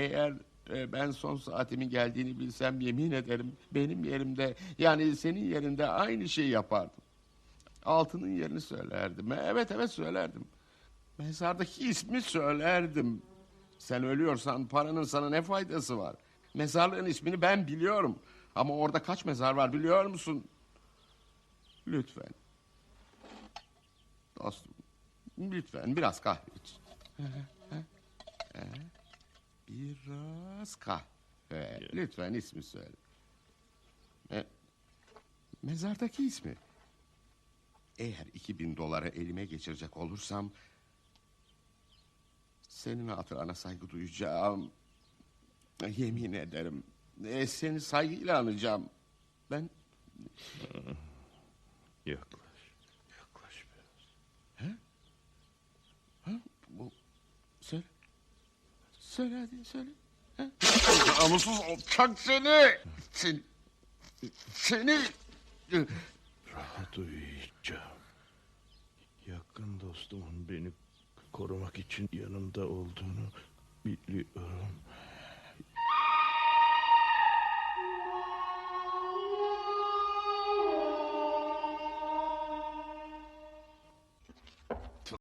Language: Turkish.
Eğer e, ben son saatimin geldiğini bilsem yemin ederim benim yerimde yani senin yerinde aynı şeyi yapardım. Altının yerini söylerdim. Evet evet söylerdim. Mezardaki ismi söylerdim. Sen ölüyorsan paranın sana ne faydası var? Mezarlığın ismini ben biliyorum. Ama orada kaç mezar var biliyor musun? Lütfen. Dostum. Lütfen biraz kahve iç. Biraz kahve. Lütfen ismi söyle. E, mezardaki ismi. Eğer 2000 doları elime geçirecek olursam... ...senin hatırına saygı duyacağım. Yemin ederim. E, seni saygıyla anacağım. Ben Yaklaş. Yaklaş biraz. bu... Söyle. Söyle hadi söyle. Ha? Namussuz alçak seni. Seni... Seni... Rahat uyuyacağım. Yakın dostumun beni korumak için yanımda olduğunu biliyorum.